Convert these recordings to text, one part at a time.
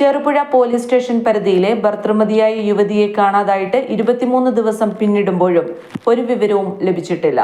Cherupuzha police station പരിധിയിലെ ഭർത്തൃമതിയായ യുവതിയെ കാണാതായിട്ട് ഇരുപത്തിമൂന്ന് ദിവസം പിന്നിടുമ്പോഴും ഒരു വിവരവും ലഭിച്ചിട്ടില്ല.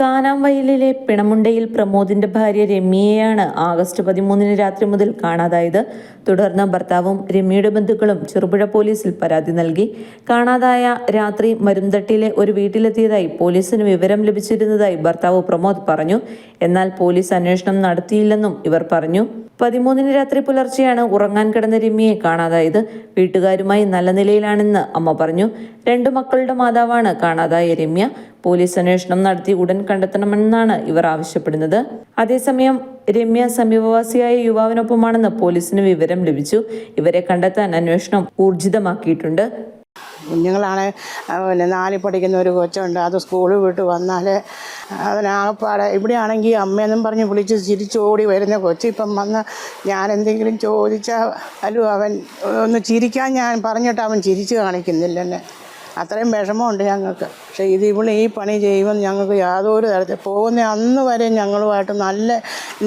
കാനാംവയലിലെ പിണമുണ്ടയിൽ പ്രമോദിന്റെ ഭാര്യ രമ്യയെയാണ് ആഗസ്റ്റ് പതിമൂന്നിന് രാത്രി മുതൽ കാണാതായത്. തുടർന്ന് ഭർത്താവും രമ്യയുടെ ബന്ധുക്കളും ചെറുപുഴ പോലീസിൽ പരാതി നൽകി. കാണാതായ രാത്രി മരുന്തട്ടിലെ ഒരു വീട്ടിലെത്തിയതായി പോലീസിന് വിവരം ലഭിച്ചിരുന്നതായി ഭർത്താവ് പ്രമോദ് പറഞ്ഞു. എന്നാൽ പോലീസ് അന്വേഷണം നടത്തിയില്ലെന്നും ഇവർ പറഞ്ഞു. പതിമൂന്നിന് രാത്രി പുലർച്ചെയാണ് ഉറങ്ങാൻ കിടന്ന രമ്യയെ കാണാതായത്. വീട്ടുകാരുമായി നല്ല നിലയിലാണെന്ന് അമ്മ പറഞ്ഞു. രണ്ടു മക്കളുടെ മാതാവാണ് കാണാതായ രമ്യ. പോലീസ് അന്വേഷണം നടത്തി ഉടൻ കണ്ടെത്തണമെന്നാണ് ഇവർ ആവശ്യപ്പെടുന്നത്. അതേസമയം രമ്യ സമീപവാസിയായ യുവാവിനൊപ്പമാണെന്ന് പോലീസിന് വിവരം ലഭിച്ചു. ഇവരെ കണ്ടെത്താൻ അന്വേഷണം ഊർജിതമാക്കിയിട്ടുണ്ട്. കുഞ്ഞുങ്ങളാണ് പിന്നെ നാലിൽ പഠിക്കുന്ന ഒരു കൊച്ചുണ്ട്. അത് സ്കൂളിൽ വിട്ട് വന്നാൽ അതിനാകപ്പാടെ ഇവിടെയാണെങ്കിൽ അമ്മയെന്നും പറഞ്ഞ് വിളിച്ച് ചിരിച്ചോടി വരുന്ന കൊച്ചു ഇപ്പം വന്ന് ഞാൻ എന്തെങ്കിലും ചോദിച്ചാൽ അല്ലോ അവൻ ഒന്ന് ചിരിക്കാൻ ഞാൻ പറഞ്ഞിട്ട് അവൻ ചിരിച്ച് കാണിക്കുന്നില്ല എന്നെ അത്രയും വിഷമമുണ്ട് ഞങ്ങൾക്ക്. പക്ഷേ ഇത് ഇവിടെ ഈ പണി ചെയ്യുമ്പോൾ ഞങ്ങൾക്ക് യാതൊരു തരത്തിൽ പോകുന്ന അന്ന് വരെ ഞങ്ങളുമായിട്ട് നല്ല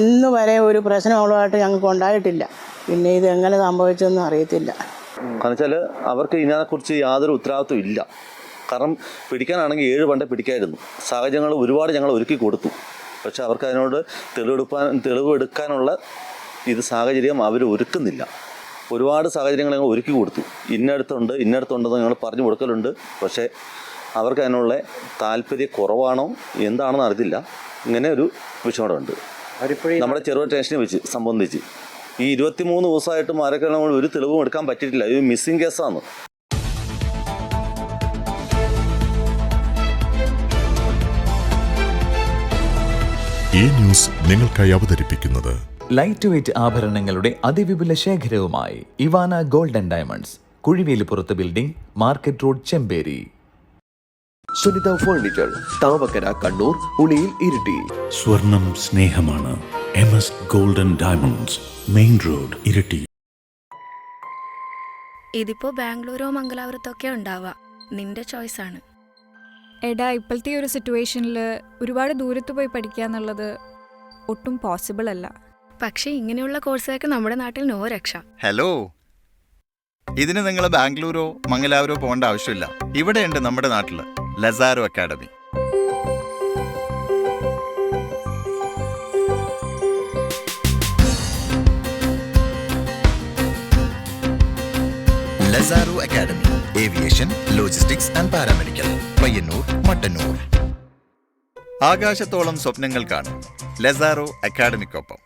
ഇന്ന് വരെ ഒരു പ്രശ്നം അവളുമായിട്ട് ഞങ്ങൾക്ക് ഉണ്ടായിട്ടില്ല. പിന്നെ ഇത് എങ്ങനെ സംഭവിച്ചെന്ന് അറിയത്തില്ല. കാരണം വെച്ചാൽ അവർക്ക് ഇതിനെക്കുറിച്ച് യാതൊരു ഉത്തരവാദിത്വം ഇല്ല. കാരണം പിടിക്കാനാണെങ്കിൽ ഏഴ് പണ്ടേ പിടിക്കായിരുന്നു. സാഹചര്യങ്ങൾ ഒരുപാട് ഞങ്ങൾ ഒരുക്കി കൊടുത്തു. പക്ഷെ അവർക്ക് അതിനോട് തെളിവെടുപ്പാൻ തെളിവെടുക്കാനുള്ള ഇത് സാഹചര്യം അവർ ഒരുക്കുന്നില്ല. ഒരുപാട് സാഹചര്യങ്ങൾ ഞങ്ങൾ ഒരുക്കി കൊടുത്തു. ഇന്നടുത്തുണ്ട് ഇന്നടുത്തുണ്ടെന്ന് ഞങ്ങൾ പറഞ്ഞു കൊടുക്കലുണ്ട്. പക്ഷേ അവർക്ക് അതിനുള്ള താല്പര്യ കുറവാണോ? എന്താണെന്ന് അറിയത്തില്ല. ഇങ്ങനെ ഒരു വിഷയമുണ്ട് നമ്മുടെ ചെറുപുഴ ടെൻഷനെ വെച്ച് സംബന്ധിച്ച്. ഈ ഇരുപത്തിമൂന്ന് ദിവസമായിട്ടും ആരൊക്കെ നമ്മൾ ഒരു തെളിവും എടുക്കാൻ പറ്റിയിട്ടില്ല. ഇത് മിസ്സിംഗ് കേസാണ് ഈ ന്യൂസ് നിങ്ങൾക്കായി അവതരിപ്പിക്കുന്നത് ലൈറ്റ് വെയ്റ്റ് ആഭരണങ്ങളുടെ അതിവിപുല ശേഖരവുമായി Ivana golden diamonds കുഴിവേലിപ്പുറത്ത് building market road Chemperi. Sunitha furniture Thavakkara Kannur Uliyil Iritty. സ്വർണം സ്നേഹമാണ്. M S golden diamonds main road Iritty. ഇതിപ്പോ ബാംഗ്ലൂരോ മംഗലാപുരത്തൊക്കെ ഉണ്ടാവുക. നിന്റെ ചോയ്സ് ആണ്. എടാ ഇപ്പോഴത്തെ ഈ ഒരു സിറ്റുവേഷനിൽ ഒരുപാട് ദൂരത്ത് പോയി പഠിക്കുക എന്നുള്ളത് ഒട്ടും പോസിബിൾ അല്ല. പക്ഷേ ഇങ്ങനെയുള്ള കോഴ്സുകൾക്ക് നമ്മുടെ നാട്ടിൽ നോ രക്ഷ. ഹലോ ഇതിന് നിങ്ങൾ ബാംഗ്ലൂരോ മംഗലാപുരോ പോകേണ്ട ആവശ്യമില്ല. ഇവിടെയുണ്ട് നമ്മുടെ നാട്ടിൽ Lazaro academy. Lazaro academy aviation logistics and paramedical Payyanur Mattannur. ആകാശത്തോളം സ്വപ്നങ്ങൾ കാണും ലസാറോ അക്കാഡമിക്കൊപ്പം.